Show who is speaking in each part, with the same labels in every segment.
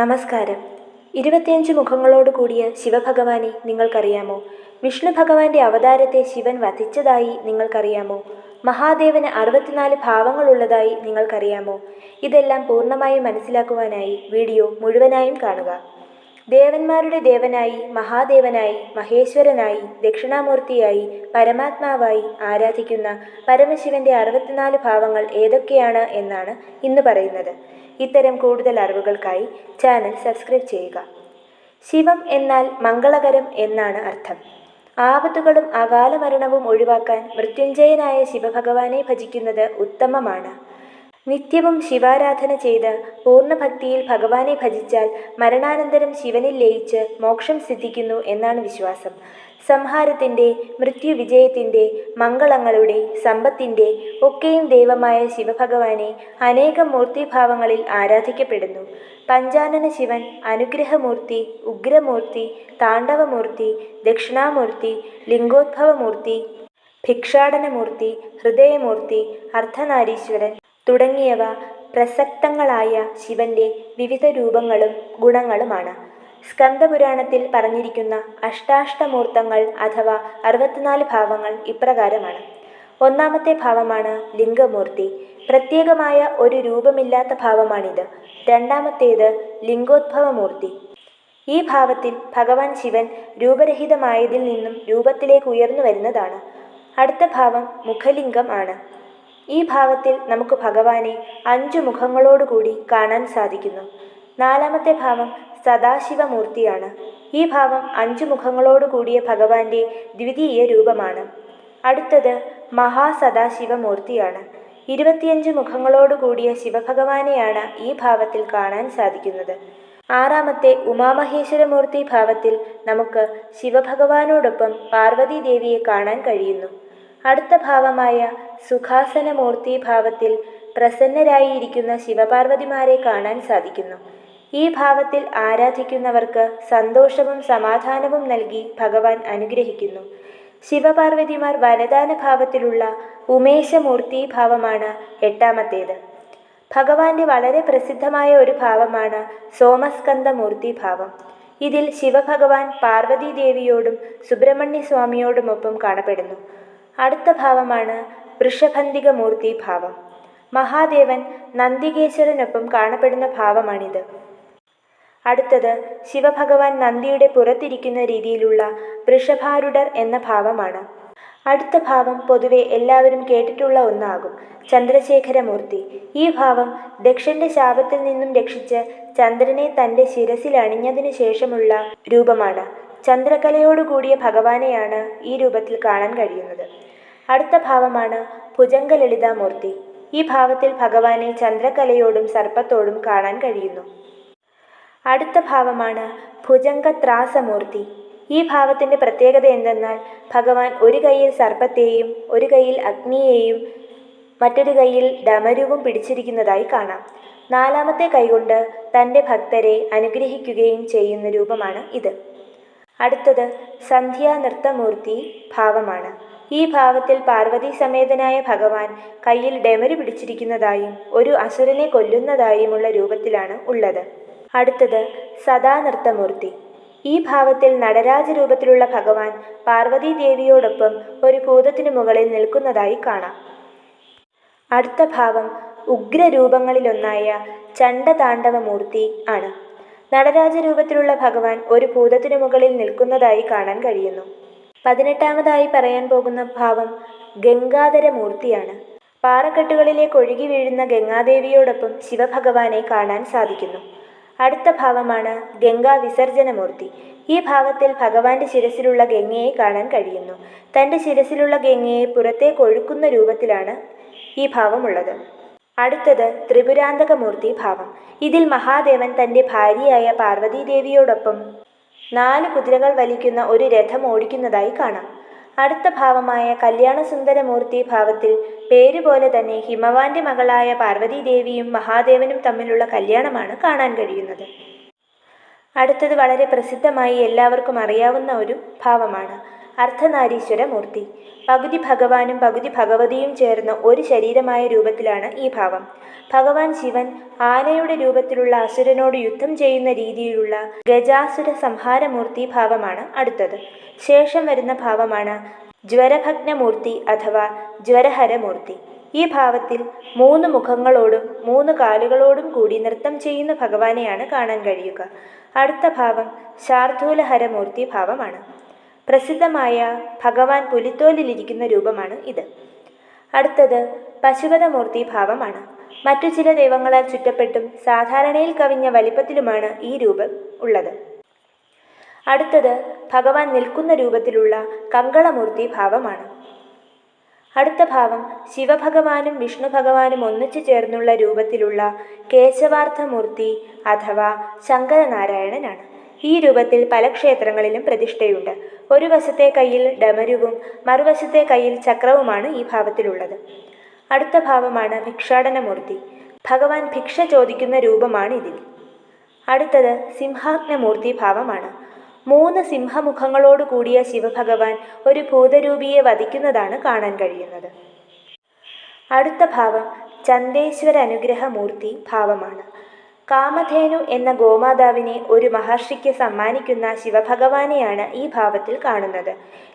Speaker 1: നമസ്കാരം. ഇരുപത്തിയഞ്ച് മുഖങ്ങളോട് കൂടിയ ശിവഭഗവാനെ നിങ്ങൾക്കറിയാമോ? വിഷ്ണു ഭഗവാന്റെ അവതാരത്തെ ശിവൻ വധിച്ചതായി നിങ്ങൾക്കറിയാമോ? മഹാദേവന് അറുപത്തിനാല് ഭാവങ്ങളുള്ളതായി നിങ്ങൾക്കറിയാമോ? ഇതെല്ലാം പൂർണമായും മനസ്സിലാക്കുവാനായി വീഡിയോ മുഴുവനായും കാണുക. ദേവന്മാരുടെ ദേവനായി മഹാദേവനായി മഹേശ്വരനായി ദക്ഷിണാമൂർത്തിയായി പരമാത്മാവായി ആരാധിക്കുന്ന പരമശിവന്റെ അറുപത്തിനാല് ഭാവങ്ങൾ ഏതൊക്കെയാണ് എന്നാണ് ഇന്ന് പറയുന്നത്. ഇത്തരം കൂടുതൽ അറിവുകൾക്കായി ചാനൽ സബ്സ്ക്രൈബ് ചെയ്യുക. ശിവം എന്നാൽ മംഗളകരം എന്നാണ് അർത്ഥം. ആപത്തുകളും അകാല മരണവും ഒഴിവാക്കാൻ മൃത്യുഞ്ജയനായ ശിവഭഗവാനെ ഭജിക്കുന്നത് ഉത്തമമാണ്. നിത്യവും ശിവാരാധന ചെയ്ത് പൂർണഭക്തിയിൽ ഭഗവാനെ ഭജിച്ചാൽ മരണാനന്തരം ശിവനിൽ ലയിച്ച് മോക്ഷം സിദ്ധിക്കുന്നു എന്നാണ് വിശ്വാസം. സംഹാരത്തിന്റെ മൃത്യുവിജയത്തിന്റെ മംഗളങ്ങളുടെ സമ്പത്തിന്റെ ഒക്കെയും ദൈവമായ ശിവഭഗവാനെ അനേകം മൂർത്തിഭാവങ്ങളിൽ ആരാധിക്കപ്പെടുന്നു. പഞ്ചാനന ശിവൻ അനുഗ്രഹമൂർത്തി ഉഗ്രമൂർത്തി താണ്ഡവമൂർത്തി ദക്ഷിണാമൂർത്തി ലിംഗോദ്ഭവമൂർത്തി ഭിക്ഷാടനമൂർത്തി ഹൃദയമൂർത്തി അർദ്ധനാരീശ്വരൻ തുടങ്ങിയവ പ്രസക്തങ്ങളായ ശിവന്റെ വിവിധ രൂപങ്ങളും ഗുണങ്ങളുമാണ്. സ്കന്ദപുരാണത്തിൽ പറഞ്ഞിരിക്കുന്ന അഷ്ടാഷ്ടമൂർത്തങ്ങൾ അഥവാ അറുപത്തിനാല് ഭാവങ്ങൾ ഇപ്രകാരമാണ്. ഒന്നാമത്തെ ഭാവമാണ് ലിംഗമൂർത്തി. പ്രത്യേകമായ ഒരു രൂപമില്ലാത്ത ഭാവമാണിത്. രണ്ടാമത്തേത് ലിംഗോദ്ഭവമൂർത്തി. ഈ ഭാവത്തിൽ ഭഗവാൻ ശിവൻ രൂപരഹിതമായതിൽ നിന്നും രൂപത്തിലേക്ക് ഉയർന്നു വരുന്നതാണ്. അടുത്ത ഭാവം മുഖലിംഗം ആണ്. ഈ ഭാവത്തിൽ നമുക്ക് ഭഗവാനെ അഞ്ചു മുഖങ്ങളോടുകൂടി കാണാൻ സാധിക്കുന്നു. നാലാമത്തെ ഭാവം സദാശിവമൂർത്തിയാണ്. ഈ ഭാവം അഞ്ചു മുഖങ്ങളോടുകൂടിയ ഭഗവാന്റെ ദ്വിതീയ രൂപമാണ്. അടുത്തത് മഹാസദാശിവമൂർത്തിയാണ്. ഇരുപത്തിയഞ്ച് മുഖങ്ങളോടുകൂടിയ ശിവഭഗവാനെയാണ് ഈ ഭാവത്തിൽ കാണാൻ സാധിക്കുന്നത്. ആറാമത്തെ ഉമാമഹേശ്വരമൂർത്തി ഭാവത്തിൽ നമുക്ക് ശിവഭഗവാനോടൊപ്പം പാർവതീദേവിയെ കാണാൻ കഴിയുന്നു. അടുത്ത ഭാവമായ സുഖാസനമൂർത്തി ഭാവത്തിൽ പ്രസന്നരായിരിക്കുന്ന ശിവപാർവതിമാരെ കാണാൻ സാധിക്കുന്നു. ഈ ഭാവത്തിൽ ആരാധിക്കുന്നവർക്ക് സന്തോഷവും സമാധാനവും നൽകി ഭഗവാൻ അനുഗ്രഹിക്കുന്നു. ശിവപാർവതിമാർ വരദാന ഭാവത്തിലുള്ള ഉമേശമൂർത്തി ഭാവമാണ് എട്ടാമത്തേത്. ഭഗവാന്റെ വളരെ പ്രസിദ്ധമായ ഒരു ഭാവമാണ് സോമസ്കന്ദമൂർത്തി ഭാവം. ഇതിൽ ശിവഭഗവാൻ പാർവതീദേവിയോടും സുബ്രഹ്മണ്യ സ്വാമിയോടുമൊപ്പം കാണപ്പെടുന്നു. അടുത്ത ഭാവമാണ് വൃഷഭന്തികമൂർത്തി ഭാവം. മഹാദേവൻ നന്ദികേശ്വരനൊപ്പം കാണപ്പെടുന്ന ഭാവമാണിത്. അടുത്തത് ശിവഭഗവാൻ നന്ദിയുടെ പുറത്തിരിക്കുന്ന രീതിയിലുള്ള വൃഷഭാരുഡർ എന്ന ഭാവമാണ്. അടുത്ത ഭാവം പൊതുവെ എല്ലാവരും കേട്ടിട്ടുള്ള ഒന്നാകും ചന്ദ്രശേഖരമൂർത്തി. ഈ ഭാവം ദക്ഷന്റെ ശാപത്തിൽ നിന്നും രക്ഷിച്ച് ചന്ദ്രനെ തന്റെ ശിരസിൽ അണിഞ്ഞതിനു ശേഷമുള്ള രൂപമാണ്. ചന്ദ്രകലയോടുകൂടിയ ഭഗവാനെയാണ് ഈ രൂപത്തിൽ കാണാൻ കഴിയുന്നത്. അടുത്ത ഭാവമാണ് ഭുജംഗലളിതാമൂർത്തി. ഈ ഭാവത്തിൽ ഭഗവാനെ ചന്ദ്രകലയോടും സർപ്പത്തോടും കാണാൻ കഴിയുന്നു. അടുത്ത ഭാവമാണ് ഭുജംഗത്രാസമൂർത്തി. ഈ ഭാവത്തിന്റെ പ്രത്യേകത എന്തെന്നാൽ ഭഗവാൻ ഒരു കൈയിൽ സർപ്പത്തെയും ഒരു കൈയിൽ അഗ്നിയെയും മറ്റൊരു കൈയിൽ ഡമരുവും പിടിച്ചിരിക്കുന്നതായി കാണാം. നാലാമത്തെ കൈകൊണ്ട് തന്റെ ഭക്തരെ അനുഗ്രഹിക്കുകയും ചെയ്യുന്ന രൂപമാണ് ഇത്. അടുത്തത് സന്ധ്യാ നൃത്തമൂർത്തി ഭാവമാണ്. ഈ ഭാവത്തിൽ പാർവതി സമേതനായ ഭഗവാൻ കയ്യിൽ ഡെമരു പിടിച്ചിരിക്കുന്നതായും ഒരു അസുരനെ കൊല്ലുന്നതായുമുള്ള രൂപത്തിലാണ് ഉള്ളത്. അടുത്തത് സദാ നൃത്തമൂർത്തി ഈ ഭാവത്തിൽ നടരാജ രൂപത്തിലുള്ള ഭഗവാൻ പാർവതി ദേവിയോടൊപ്പം ഒരു ഭൂതത്തിനു മുകളിൽ നിൽക്കുന്നതായി കാണാം. അടുത്ത ഭാവം ഉഗ്രരൂപങ്ങളിലൊന്നായ ചണ്ഡതാണ്ഡവമൂർത്തി ആണ്. നടരാജ രൂപത്തിലുള്ള ഭഗവാൻ ഒരു ഭൂതത്തിനു മുകളിൽ നിൽക്കുന്നതായി കാണാൻ കഴിയുന്നു. പതിനെട്ടാമതായി പറയാൻ പോകുന്ന ഭാവം ഗംഗാധരമൂർത്തിയാണ്. പാറക്കെട്ടുകളിലേക്ക് ഒഴുകി വീഴുന്ന ഗംഗാദേവിയോടൊപ്പം ശിവഭഗവാനെ കാണാൻ സാധിക്കുന്നു. അടുത്ത ഭാവമാണ് ഗംഗാ വിസർജനമൂർത്തി ഈ ഭാവത്തിൽ ഭഗവാന്റെ ശിരസിലുള്ള ഗംഗയെ കാണാൻ കഴിയുന്നു. തന്റെ ശിരസിലുള്ള ഗംഗയെ പുറത്തേക്ക് ഒഴുക്കുന്ന രൂപത്തിലാണ് ഈ ഭാവമുള്ളത്. അടുത്തത് ത്രിപുരാന്തകമൂർത്തി ഭാവം. ഇതിൽ മഹാദേവൻ തന്റെ ഭാര്യയായ പാർവതീദേവിയോടൊപ്പം നാല് കുതിരകൾ വലിക്കുന്ന ഒരു രഥം ഓടിക്കുന്നതായി കാണാം. അടുത്ത ഭാവമായ കല്യാണസുന്ദരമൂർത്തി ഭാവത്തിൽ പേരുപോലെ തന്നെ ഹിമവാന്റെ മകളായ പാർവതീദേവിയും മഹാദേവനും തമ്മിലുള്ള കല്യാണമാണ് കാണാൻ കഴിയുന്നത്. അടുത്തത് വളരെ പ്രസിദ്ധമായി എല്ലാവർക്കും അറിയാവുന്ന ഒരു ഭാവമാണ്. അർദ്ധനാരീശ്വര മൂർത്തി പകുതി ഭഗവാനും പകുതി ഭഗവതിയും ചേർന്ന ഒരു ശരീരമായ രൂപത്തിലാണ് ഈ ഭാവം. ഭഗവാൻ ശിവൻ ആനയുടെ രൂപത്തിലുള്ള അസുരനോട് യുദ്ധം ചെയ്യുന്ന രീതിയിലുള്ള ഗജാസുര സംഹാരമൂർത്തി ഭാവമാണ് അടുത്തത്. ശേഷം വരുന്ന ഭാവമാണ് ജ്വരഭഗ്നമൂർത്തി അഥവാ ജ്വരഹരമൂർത്തി. ഈ ഭാവത്തിൽ മൂന്ന് മുഖങ്ങളോടും മൂന്ന് കാലുകളോടും കൂടി നൃത്തം ചെയ്യുന്ന ഭഗവാനെയാണ് കാണാൻ കഴിയുക. അടുത്ത ഭാവം ശാർദൂലഹരമൂർത്തി ഭാവമാണ്. പ്രസിദ്ധമായ ഭഗവാൻ പുലിത്തോലിലിരിക്കുന്ന രൂപമാണ് ഇത്. അടുത്തത് പശുപതമൂർത്തി ഭാവമാണ്. മറ്റു ചില ദൈവങ്ങളാൽ ചുറ്റപ്പെട്ടും സാധാരണയിൽ കവിഞ്ഞ വലിപ്പത്തിലുമാണ് ഈ രൂപം ഉള്ളത്. അടുത്തത് ഭഗവാൻ നിൽക്കുന്ന രൂപത്തിലുള്ള കങ്കളമൂർത്തി ഭാവമാണ്. അടുത്ത ഭാവം ശിവഭഗവാനും വിഷ്ണു ഭഗവാനും ഒന്നിച്ചു ചേർന്നുള്ള രൂപത്തിലുള്ള കേശവാർത്ഥമൂർത്തി അഥവാ ശങ്കരനാരായണനാണ്. ഈ രൂപത്തിൽ പല ക്ഷേത്രങ്ങളിലും പ്രതിഷ്ഠയുണ്ട്. ഒരു വശത്തെ കയ്യിൽ ഡമരുവും മറുവശത്തെ കയ്യിൽ ചക്രവുമാണ് ഈ ഭാവത്തിലുള്ളത്. അടുത്ത ഭാവമാണ് ഭിക്ഷാടനമൂർത്തി. ഭഗവാൻ ഭിക്ഷ ചോദിക്കുന്ന രൂപമാണ് ഇതിൽ അടുത്തത് സിംഹാഗ്നമൂർത്തി ഭാവമാണ്. മൂന്ന് സിംഹമുഖങ്ങളോട് കൂടിയ ശിവഭഗവാൻ ഒരു ഭൂതരൂപിയെ വധിക്കുന്നതാണ് കാണാൻ കഴിയുന്നത്. അടുത്ത ഭാവം ചന്ദേശ്വര അനുഗ്രഹമൂർത്തി ഭാവമാണ്. കാമധേനു എന്ന ഗോമാതാവിനെ ഒരു മഹർഷിക്ക് സമ്മാനിക്കുന്ന ശിവഭഗവാനെയാണ് ഈ ഭാവത്തിൽ കാണുന്നത്.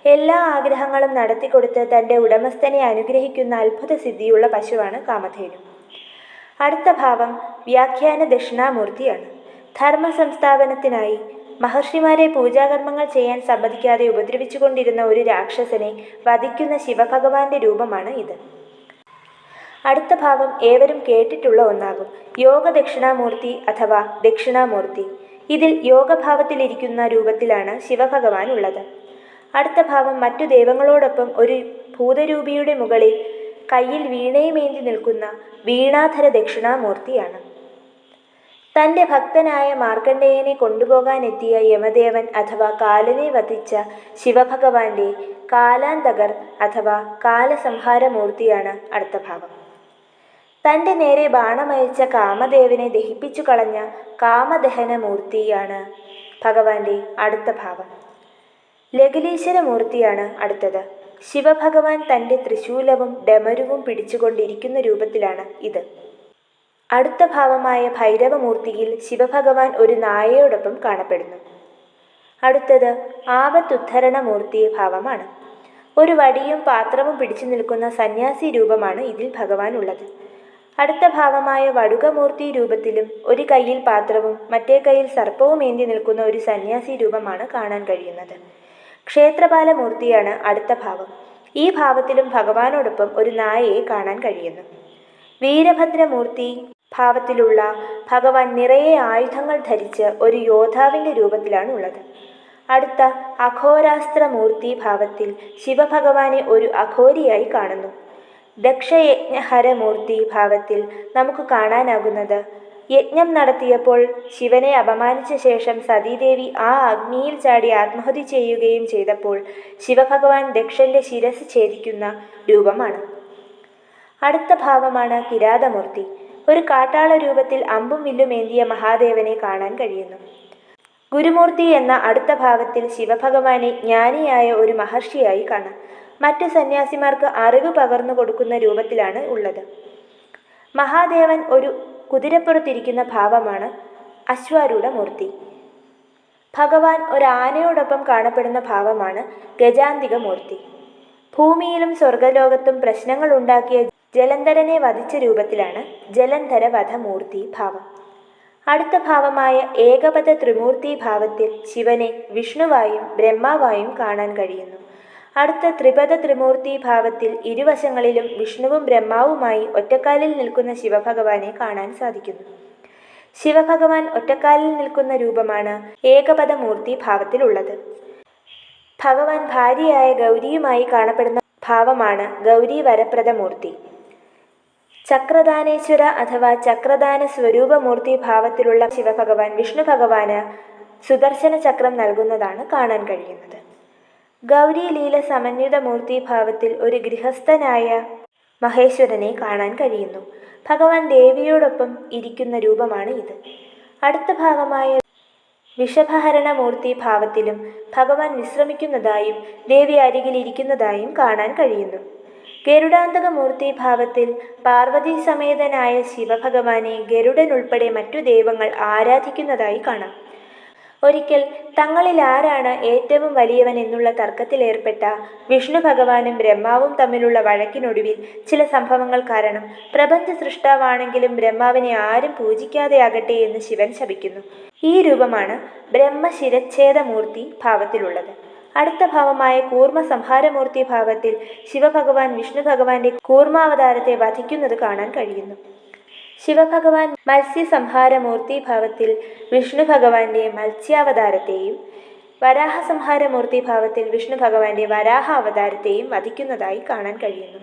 Speaker 1: എല്ലാ ആഗ്രഹങ്ങളും നടത്തിക്കൊടുത്ത് തന്റെ ഉടമസ്ഥനെ അനുഗ്രഹിക്കുന്ന അത്ഭുത സിദ്ധിയുള്ള പശുവാണ് കാമധേനു. അടുത്ത ഭാവം വ്യാഖ്യാന ദക്ഷിണാമൂർത്തിയാണ്. ധർമ്മ സംസ്ഥാപനത്തിനായി മഹർഷിമാരെ പൂജാകർമ്മങ്ങൾ ചെയ്യാൻ സമ്മതിക്കാതെ ഉപദ്രവിച്ചുകൊണ്ടിരുന്ന ഒരു രാക്ഷസനെ വധിക്കുന്ന ശിവഭഗവാന്റെ രൂപമാണ് ഇത്. അടുത്ത ഭാവം ഏവരും കേട്ടിട്ടുള്ള ഒന്നാകും. യോഗ ദക്ഷിണാമൂർത്തി അഥവാ ദക്ഷിണാമൂർത്തി. ഇതിൽ യോഗഭാവത്തിലിരിക്കുന്ന രൂപത്തിലാണ് ശിവഭഗവാൻ ഉള്ളത്. അടുത്ത ഭാവം മറ്റു ദൈവങ്ങളോടൊപ്പം ഒരു ഭൂതരൂപിയുടെ മുകളിൽ കയ്യിൽ വീണയുമേന്തി നിൽക്കുന്ന വീണാധര ദക്ഷിണാമൂർത്തിയാണ്. തന്റെ ഭക്തനായ മാർക്കണ്ഡേയനെ കൊണ്ടുപോകാനെത്തിയ യമദേവൻ അഥവാ കാലനെ വധിച്ച ശിവഭഗവാന്റെ കാലാന്തകർ അഥവാ കാലസംഹാരമൂർത്തിയാണ് അടുത്ത ഭാവം. തന്റെ നേരെ ബാണമയച്ച കാമദേവനെ ദഹിപ്പിച്ചു കളഞ്ഞ കാമദഹനമൂർത്തിയാണ് ഭഗവാന്റെ അടുത്ത ഭാവം. ലഘുലീശ്വര മൂർത്തിയാണ് അടുത്തത്. ശിവഭഗവാൻ തന്റെ തൃശൂലവും ഡമരുവും പിടിച്ചുകൊണ്ടിരിക്കുന്ന രൂപത്തിലാണ് ഇത്. അടുത്ത ഭാവമായ ഭൈരവമൂർത്തിയിൽ ശിവഭഗവാൻ ഒരു നായയോടൊപ്പം കാണപ്പെടുന്നു. അടുത്തത് ആപത്തുദ്ധരണമൂർത്തി ഭാവമാണ്. ഒരു വടിയും പാത്രവും പിടിച്ചു നിൽക്കുന്ന സന്യാസി രൂപമാണ് ഇതിൽ ഭഗവാൻ ഉള്ളത്. അടുത്ത ഭാവമായ വടുകമൂർത്തി രൂപത്തിലും ഒരു കയ്യിൽ പാത്രവും മറ്റേ കയ്യിൽ സർപ്പവും ഏന്തി നിൽക്കുന്ന ഒരു സന്യാസി രൂപമാണ് കാണാൻ കഴിയുന്നത്. ക്ഷേത്രപാലമൂർത്തിയാണ് അടുത്ത ഭാവം. ഈ ഭാവത്തിലും ഭഗവാനോടൊപ്പം ഒരു നായയെ കാണാൻ കഴിയുന്നു. വീരഭദ്രമൂർത്തി ഭാവത്തിലുള്ള ഭഗവാൻ നിറയെ ആയുധങ്ങൾ ധരിച്ച് ഒരു യോദ്ധാവിന്റെ രൂപത്തിലാണ് ഉള്ളത്. അടുത്ത അഘോരാസ്ത്രമൂർത്തി ഭാവത്തിൽ ശിവഭഗവാനെ ഒരു അഘോരിയായി കാണുന്നു. ദക്ഷയജ്ഞഹരമൂർത്തി ഭാവത്തിൽ നമുക്ക് കാണാനാകുന്നത്. യജ്ഞം നടത്തിയപ്പോൾ ശിവനെ അപമാനിച്ച ശേഷം സതീദേവി ആ അഗ്നിയിൽ ചാടി ആത്മഹത്യ ചെയ്യുകയും ചെയ്തപ്പോൾ ശിവഭഗവാൻ ദക്ഷന്റെ ശിരസ് ഛേദിക്കുന്ന രൂപമാണ്. അടുത്ത ഭാവമാണ് കിരാതമൂർത്തി. ഒരു കാട്ടാള രൂപത്തിൽ അമ്പും വില്ലും ഏന്തിയ മഹാദേവനെ കാണാൻ കഴിയുന്നു. ഗുരുമൂർത്തി എന്ന അടുത്ത ഭാവത്തിൽ ശിവഭഗവാനെ ജ്ഞാനിയായ ഒരു മഹർഷിയായി കാണാം. മറ്റ് സന്യാസിമാർക്ക് അറിവ് പകർന്നു കൊടുക്കുന്ന രൂപത്തിലാണ് ഉള്ളത്. മഹാദേവൻ ഒരു കുതിരപ്പുറത്തിരിക്കുന്ന ഭാവമാണ് അശ്വാരൂഢ മൂർത്തി. ഭഗവാൻ ഒരു ആനയോടൊപ്പം കാണപ്പെടുന്ന ഭാവമാണ് ഗജാന്തിക മൂർത്തി. ഭൂമിയിലും സ്വർഗലോകത്തും പ്രശ്നങ്ങൾ ഉണ്ടാക്കിയ ജലന്ധരനെ വധിച്ച രൂപത്തിലാണ് ജലന്ധര വധമൂർത്തി ഭാവം. അടുത്ത ഭാവമായ ഏകപദ ത്രിമൂർത്തി ഭാവത്തിൽ ശിവനെ വിഷ്ണുവായും ബ്രഹ്മാവായും കാണാൻ കഴിയുന്നു. അടുത്ത ത്രിപദ ത്രിമൂർത്തി ഭാവത്തിൽ ഇരുവശങ്ങളിലും വിഷ്ണുവും ബ്രഹ്മാവുമായി ഒറ്റക്കാലിൽ നിൽക്കുന്ന ശിവഭഗവാനെ കാണാൻ സാധിക്കുന്നു. ശിവഭഗവാൻ ഒറ്റക്കാലിൽ നിൽക്കുന്ന രൂപമാണ് ഏകപദമൂർത്തി ഭാവത്തിലുള്ളത്. ഭഗവാൻ ഭാര്യയായ ഗൗരിയുമായി കാണപ്പെടുന്ന ഭാവമാണ് ഗൗരി വരപ്രദമൂർത്തി. ചക്രദാനേശ്വര അഥവാ ചക്രദാന സ്വരൂപമൂർത്തി ഭാവത്തിലുള്ള ശിവഭഗവാൻ വിഷ്ണു ഭഗവാന് സുദർശന ചക്രം നൽകുന്നതാണ് കാണാൻ കഴിയുന്നത്. ഗൗരി ലീല സമന്വിത മൂർത്തി ഭാവത്തിൽ ഒരു ഗൃഹസ്ഥനായ മഹേശ്വരനെ കാണാൻ കഴിയുന്നു. ഭഗവാൻ ദേവിയോടൊപ്പം ഇരിക്കുന്ന രൂപമാണ് ഇത്. അടുത്ത ഭാവമായ വിഷഭഹരണമൂർത്തി ഭാവത്തിലും ഭഗവാൻ വിശ്രമിക്കുന്നതായും ദേവി അരികിലിരിക്കുന്നതായും കാണാൻ കഴിയുന്നു. ഗരുഡാന്തകമൂർത്തി ഭാവത്തിൽ പാർവതി സമേതനായ ശിവഭഗവാനെ ഗരുഡൻ ഉൾപ്പെടെ മറ്റു ദൈവങ്ങൾ ആരാധിക്കുന്നതായി കാണാം. ഒരിക്കൽ തങ്ങളിൽ ആരാണ് ഏറ്റവും വലിയവൻ എന്നുള്ള തർക്കത്തിലേർപ്പെട്ട വിഷ്ണു ഭഗവാനും ബ്രഹ്മാവും തമ്മിലുള്ള വഴക്കിനൊടുവിൽ ചില സംഭവങ്ങൾ കാരണം പ്രപഞ്ച സൃഷ്ടാവാണെങ്കിലും ബ്രഹ്മാവിനെ ആരും പൂജിക്കാതെയാകട്ടെ എന്ന് ശിവൻ ശപിക്കുന്നു. ഈ രൂപമാണ് ബ്രഹ്മശിരച്ഛേദമൂർത്തി ഭാവത്തിലുള്ളത്. അടുത്ത ഭാവമായ കൂർമ്മ സംഹാരമൂർത്തി ഭാവത്തിൽ ശിവഭഗവാൻ വിഷ്ണു ഭഗവാന്റെ കൂർമാവതാരത്തെ വധിക്കുന്നത് കാണാൻ കഴിയുന്നു. ശിവഭഗവാൻ മത്സ്യസംഹാരമൂർത്തി ഭാവത്തിൽ വിഷ്ണു ഭഗവാന്റെ മത്സ്യാവതാരത്തെയും വരാഹസംഹാരമൂർത്തി ഭാവത്തിൽ വിഷ്ണു ഭഗവാന്റെ വരാഹ അവതാരത്തെയും വധിക്കുന്നതായി കാണാൻ കഴിയുന്നു.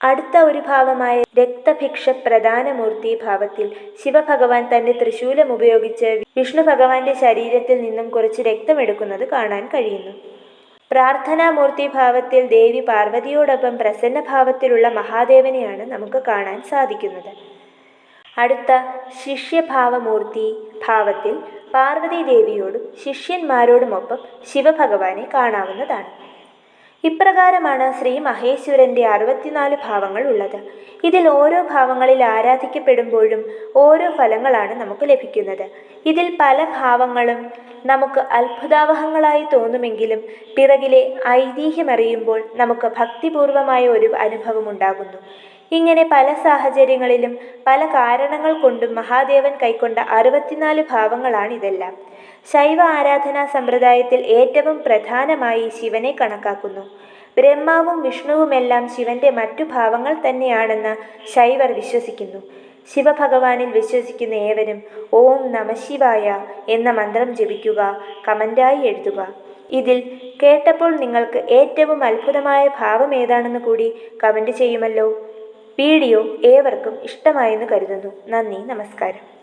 Speaker 1: അടുത്ത ഒരു ഭാവമായ രക്തഭിക്ഷ പ്രധാനമൂർത്തി ഭാവത്തിൽ ശിവഭഗവാൻ തന്റെ തൃശൂലം ഉപയോഗിച്ച് വിഷ്ണു ഭഗവാന്റെ ശരീരത്തിൽ നിന്നും കുറച്ച് രക്തമെടുക്കുന്നത് കാണാൻ കഴിയുന്നു. പ്രാർത്ഥനാമൂർത്തി ഭാവത്തിൽ ദേവി പാർവതിയോടൊപ്പം പ്രസന്ന ഭാവത്തിലുള്ള മഹാദേവനെയാണ് നമുക്ക് കാണാൻ സാധിക്കുന്നത്. അടുത്ത ശിഷ്യഭാവമൂർത്തി ഭാവത്തിൽ പാർവതി ദേവിയോടും ശിഷ്യന്മാരോടുമൊപ്പം ശിവഭഗവാനെ കാണാവുന്നതാണ്. ഇപ്രകാരമാണ് ശ്രീ മഹേശ്വരന്റെ അറുപത്തിനാല് ഭാവങ്ങൾ ഉള്ളത്. ഇതിൽ ഓരോ ഭാവങ്ങളിൽ ആരാധിക്കപ്പെടുമ്പോഴും ഓരോ ഫലങ്ങളാണ് നമുക്ക് ലഭിക്കുന്നത്. ഇതിൽ പല ഭാവങ്ങളും നമുക്ക് അത്ഭുതാവഹങ്ങളായി തോന്നുമെങ്കിലും പിറകിലെ ഐതിഹ്യമറിയുമ്പോൾ നമുക്ക് ഭക്തിപൂർവമായ ഒരു അനുഭവം ഉണ്ടാകുന്നു. ഇങ്ങനെ പല സാഹചര്യങ്ങളിലും പല കാരണങ്ങൾ കൊണ്ടും മഹാദേവൻ കൈക്കൊണ്ട അറുപത്തിനാല് ഭാവങ്ങളാണിതെല്ലാം. ശൈവ ആരാധനാ സമ്പ്രദായത്തിൽ ഏറ്റവും പ്രധാനമായി ശിവനെ കണക്കാക്കുന്നു. ബ്രഹ്മാവും വിഷ്ണുവുമെല്ലാം ശിവന്റെ മറ്റു ഭാവങ്ങൾ തന്നെയാണെന്ന് ശൈവർ വിശ്വസിക്കുന്നു. ശിവഭഗവാനിൽ വിശ്വസിക്കുന്ന ഏവരും ഓം നമശിവായ എന്ന മന്ത്രം ജപിക്കുക കമന്റായി എഴുതുക. ഇതിൽ കേട്ടപ്പോൾ നിങ്ങൾക്ക് ഏറ്റവും അത്ഭുതമായ ഭാവം ഏതാണെന്ന് കൂടി കമന്റ് ചെയ്യുമല്ലോ. വീഡിയോ ഏവർക്കും ഇഷ്ടമായെന്ന് കരുതുന്നു. നന്ദി നമസ്കാരം.